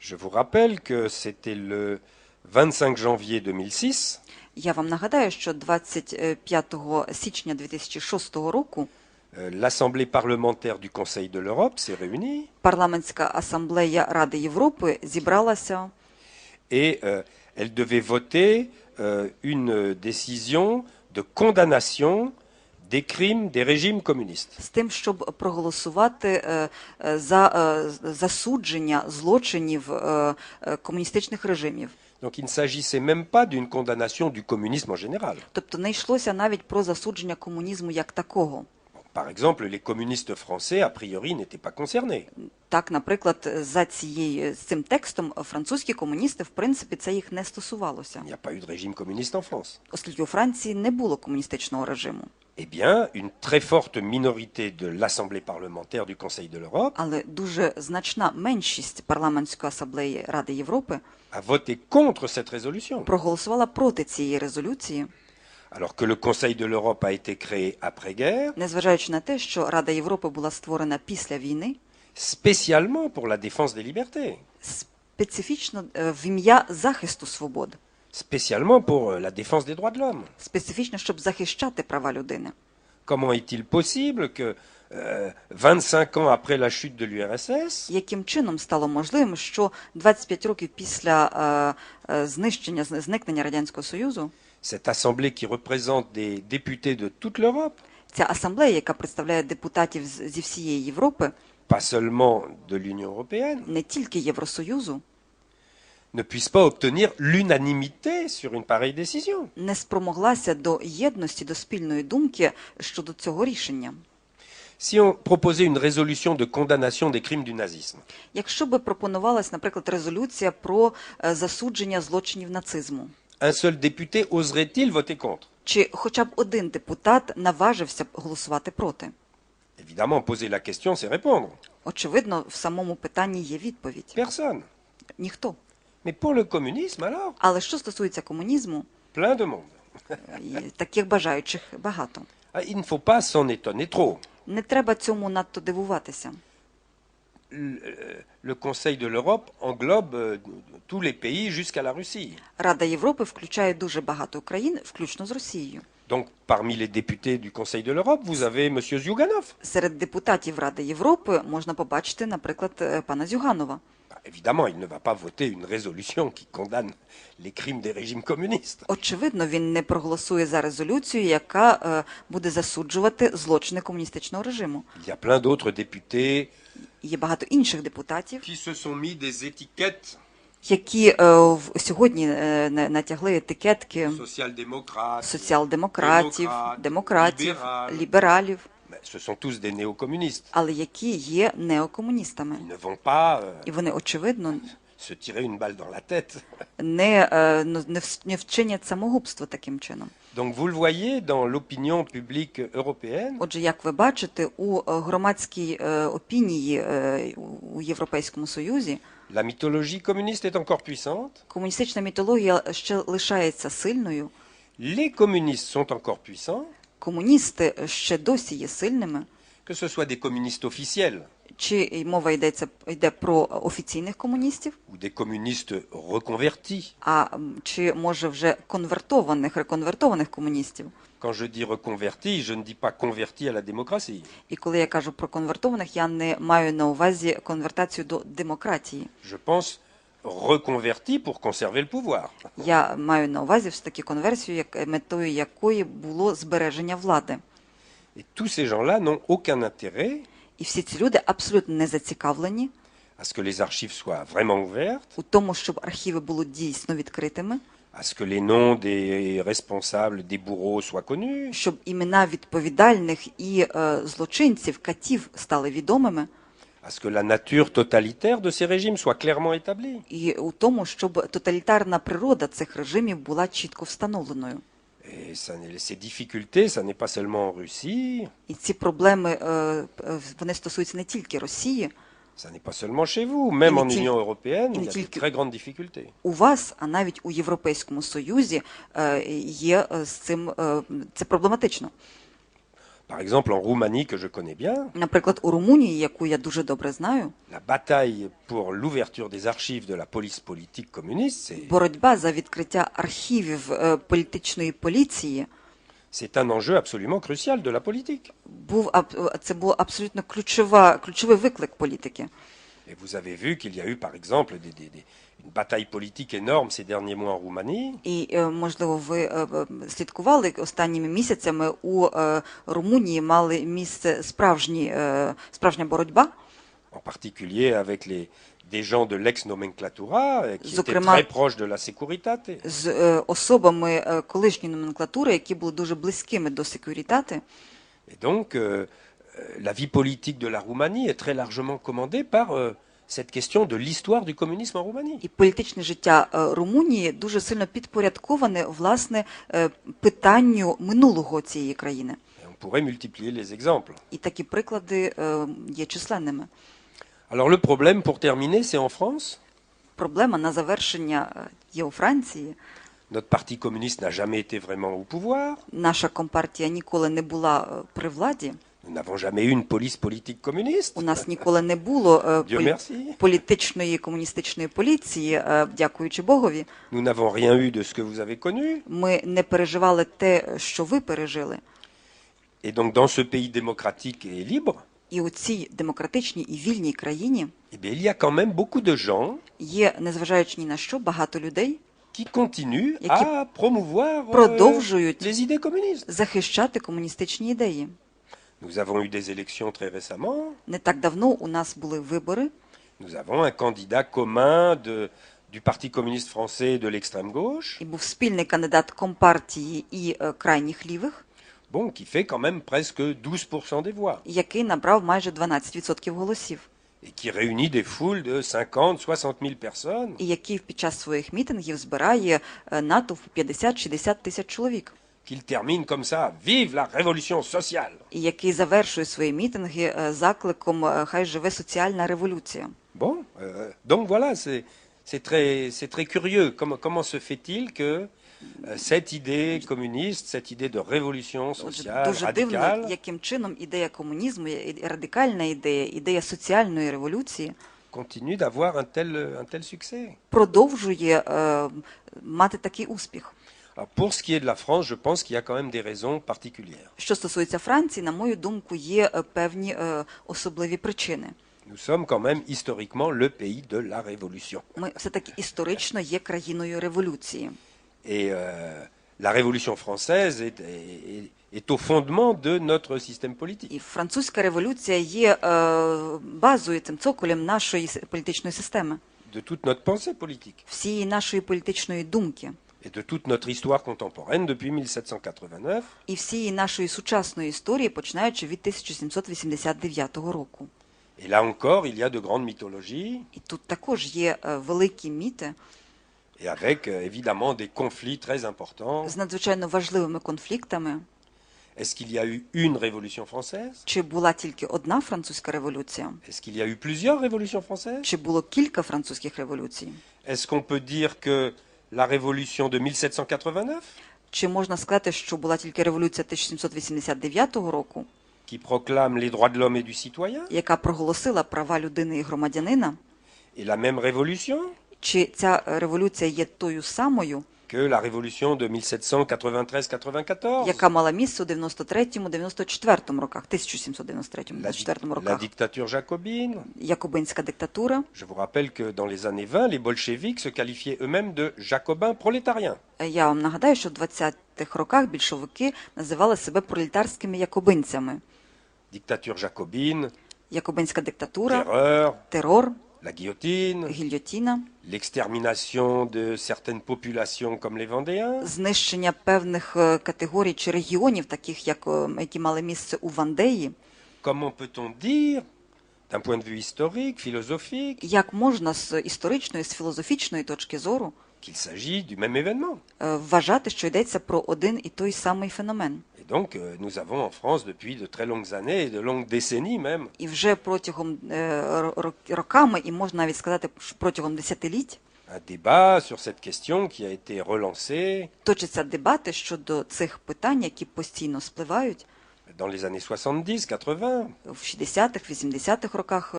Je vous rappelle que c'était le 25 janvier 2006 Я вам нагадаю, що 25 січня 2006 року euh, l'Assemblée parlementaire du Conseil de l'Europe s'est réunie парламентська асамблея Ради Європи зібралася et euh, elle devait voter euh, une décision de condamnation des crimes des régimes communistes. з тим, щоб проголосувати е, е, за е, засудження злочинів комуністичних режимів. Donc il ne s'agissait même pas d'une condamnation du communisme en général. Тобто не йшлося навіть про засудження комунізму як такого. Par exemple, les communistes français, a priori, n'étaient pas concernés. Так, наприклад, за цією з цим текстом французькі комуністи, в принципі, це їх не стосувалося, Il n'y a pas eu de régime communiste en France. оскільки у Франції не було комуністичного режиму. Eh bien, une très forte minorité de l'Assemblée parlementaire du Conseil de l'Europe Але дуже значна меншість парламентської асамблеї Ради Європи a voté contre cette résolution. проголосувала проти цієї резолюції, Alors que le Conseil de l'Europe a été créé après-guerre, незважаючи на те, що Рада Європи була створена після війни, spécialement pour la défense des libertés, специфічно е, в ім'я захисту свобод, Spécialement pour euh, la défense des droits de l'homme. специфічно, щоб захищати права людини. Comment est-il possible que euh, 25 ans après la chute de l'URSS, Яким чином стало можливим, що 25 років після е, е, знищення зн- зникнення радянського союзу cette assemblée qui représente des députés de toute l'Europe, ця асамблея, яка представляє депутатів з- зі всієї Європи, pas seulement de l'Union européenne, не тільки Євросоюзу, ne puisse pas obtenir l'unanimité sur une pareille décision. не спромоглася до єдності, до спільної думки щодо цього рішення. Si on proposait une résolution de condamnation des crimes du nazisme, Якщо би пропонувалась, наприклад, резолюція про е, засудження злочинів нацизму, un seul député oserait-il voter contre чи хоча б один депутат наважився б голосувати проти? Évidemment, poser la question, c'est répondre. Очевидно, в самому питанні є відповідь. Personne. Ніхто. Але що стосується комунізму, plein de monde. таких бажаючих багато. Ah. Не треба цьому надто дивуватися. Le le Conseil de l'Europe englobe euh, tous les pays jusqu'à la Russie. Рада Європи включає дуже багато країн, включно з Росією. Donc, parmi les députés du Conseil de l'Europe, vous avez M. Zyuganov. Серед депутатів Ради Європи можна побачити, наприклад, е, пана Зюганова. Évidemment, il ne va pas voter une résolution qui condamne les crimes des régimes communistes. Очевидно, він не проголосує за резолюцію, яка е, буде засуджувати злочини комуністичного режиму. Il y a plein d'autres députés Є багато інших депутатів, qui se sont mis des étiquettes які е, в- сьогодні е, на- натягли етикетки social-démocrates. соціал-демократів, Демократ, демократів, лібералів, ce sont tous des néo-communistes. але які є неокомуністами. Ils ne vont pas euh, І вони, очевидно, se tirer une balle dans la tête. не, е, ну, не вс- не вчинять самогубство таким чином. Donc vous le voyez dans l'opinion publique européenne, Отже, як ви бачите, у е, громадській е, опінії е, у- у Європейському Союзі la mythologie communiste est encore puissante, комуністична мітологія ще лишається сильною. les communistes sont encore puissants, Комуністи ще досі є сильними. que ce soit des communistes officiels Чи мова йдеться йде про офіційних комуністів, ou des communistes reconvertis. а чи може вже конвертованих, реконвертованих комуністів? Quand je dis reconvertis, je ne dis pas convertis à la démocratie. І коли я кажу про конвертованих, я не маю на увазі конвертацію до демократії. Je pense reconvertis pour conserver le pouvoir. Я маю на увазі все таки конверсію, як метою якої було збереження влади. Et tous ces gens-là n'ont aucun intérêt І всі ці люди абсолютно не зацікавлені à ce que les archives soient vraiment ouvertes, у тому, щоб архіви були дійсно відкритими, à ce que les noms des responsables, des bourreaux soient connus, щоб імена відповідальних і е, злочинців, катів стали відомими, à ce que la nature totalitaire de ces régimes soit clairement établie. і у тому, щоб тоталітарна природа цих режимів була чітко встановленою. Et ça n'est- ces difficultés, ça n'est pas seulement en Russie, І ці проблеми е, е, вони стосуються не тільки Росії, ça n'est pas seulement chez vous. Même en Inutile- Union européenne, il y a de inutile- très grandes difficultés. у вас, а навіть у Європейському Союзі е, є е, з цим е, це проблематично. Par exemple, en Roumanie, que je connais bien, Наприклад, у Румунії, яку я дуже добре знаю, la bataille pour l'ouverture des archives de la police politique communiste, c'est- боротьба за відкриття архівів е, політичної поліції c'est un enjeu absolument crucial de la politique. був аб- це було абсолютно ключова, ключовий виклик політики. Et vous avez vu qu'il y a eu, par exemple, des- des- des- une bataille politique énorme ces derniers mois en Roumanie, І е, можливо, ви е, е, слідкували останніми місяцями у е, Румунії мали місце справжні, е, справжня боротьба. en particulier avec les, des gens de l'ex-nomenclatura, euh, qui étaient très proches de la Securitate. з е, особами е, колишньої номенклатури, які були дуже близькими до секюрітати. Et donc, euh, euh, la vie politique de la Roumanie est très largement commandée par euh, cette question de l'histoire du communisme en Roumanie. І політичне життя е, Румунії дуже сильно підпорядковане власне е, питанню минулого цієї країни. Et on pourrait multiplier les exemples. І такі приклади е, є численними. Alors le problème, pour terminer, c'est en France. Проблема на завершення е, є у Франції. Notre parti communiste n'a jamais été vraiment au pouvoir. Наша компартія ніколи не була е, при владі. Nous n'avons jamais eu une police politique communiste. У нас ніколи не було е, полі- політичної комуністичної поліції, е, дякуючи Богові. Nous n'avons rien eu de ce que vous avez connu. Ми не переживали те, що ви пережили. Et donc dans ce pays démocratique et libre, І у цій демократичній і вільній країні eh bien, il y a quand même beaucoup de gens є, незважаючи ні на що, багато людей qui continuent Et à promouvoir euh, продовжують les idées communistes. захищати комуністичні ідеї. Nous avons eu des élections très récemment. Не так давно у нас були вибори, Nous avons un candidat commun de, du Parti communiste français et de l'extrême gauche, і був спільний кандидат компартії і е, крайніх лівих, bon, qui fait quand même presque 12% des voix який набрав майже 12% голосів, et qui réunit des foules de 50-60 000 personnes. і який під час своїх мітингів збирає е, натовп 50-60 тисяч чоловік, qu'il termine comme ça. Vive la révolution sociale і який завершує свої мітинги е, закликом е, Хай живе соціальна революція. Bon, euh, donc voilà, c'est c'est très, c'est très curieux. Comment, comment se fait-il que euh, cette idée communiste, cette idée de révolution Отже, sociale, дуже дивно, radicale, яким чином ідея комунізму, і- і радикальна ідея, ідея соціальної революції continue d'avoir un tel, un tel succès продовжує е, мати такий успіх. Alors, Pour ce qui est de la France, je pense qu'il y a quand même des raisons particulières. Що стосується Франції, на мою думку, є е, певні е, особливі причини. Nous sommes quand même historiquement le pays de la révolution. Ми все-таки історично є країною революції. Et euh, la révolution française est, est- est au fondement de notre système politique. І французька революція є е, базою цим цоколем нашої с- політичної системи, de toute notre pensée politique всієї нашої політичної думки et de toute notre histoire contemporaine depuis 1789. і всієї нашої сучасної історії, починаючи від 1789 року. Et là encore, il y a de grandes mythologies І тут також є е, великі міти et avec euh, évidemment des conflits très importants. з надзвичайно важливими конфліктами. Est-ce qu'il y a eu une révolution française Чи була тільки одна французька революція? Est-ce qu'il y a eu plusieurs révolutions françaises Чи було кілька французьких революцій? Est-ce qu'on peut dire que la révolution de 1789, Чи можна сказати, що була тільки революція 1789 року, qui proclame les droits de l'homme et du citoyen, яка проголосила права людини і громадянина? et la même révolution? Чи ця е, революція є тою самою, que la révolution de 1793-94 яка мала місце у 93-94 роках, 1793-94 la dictature jacobine Якобинська диктатура. Je vous rappelle que dans les années 20, les bolcheviks se qualifiaient eux-mêmes de jacobins prolétariens. Е, Я вам нагадаю, що в 20-х роках більшовики називали себе пролетарськими якобинцями. Dictature jacobine, Якобинська диктатура, terreur, терор, la guillotine, гільйотіна, l'extermination de certaines populations comme les Vendéens, знищення певних е, категорій чи регіонів, таких як е, які мали місце у Вандеї. comment peut-on dire, d'un point de vue historique, philosophique, Як можна з історичної, з філософічної точки зору qu'il s'agit du même événement е, вважати, що йдеться про один і той самий феномен? Donc, euh, nous avons en France depuis de très longues années, et de longues décennies même, І вже протягом е, ро- ро- роками, і можна навіть сказати, протягом десятиліть un débat sur cette question qui a été relancé точаться дебати щодо цих питань, які постійно спливають. dans les années 70, 80, в 60-х, 80-х роках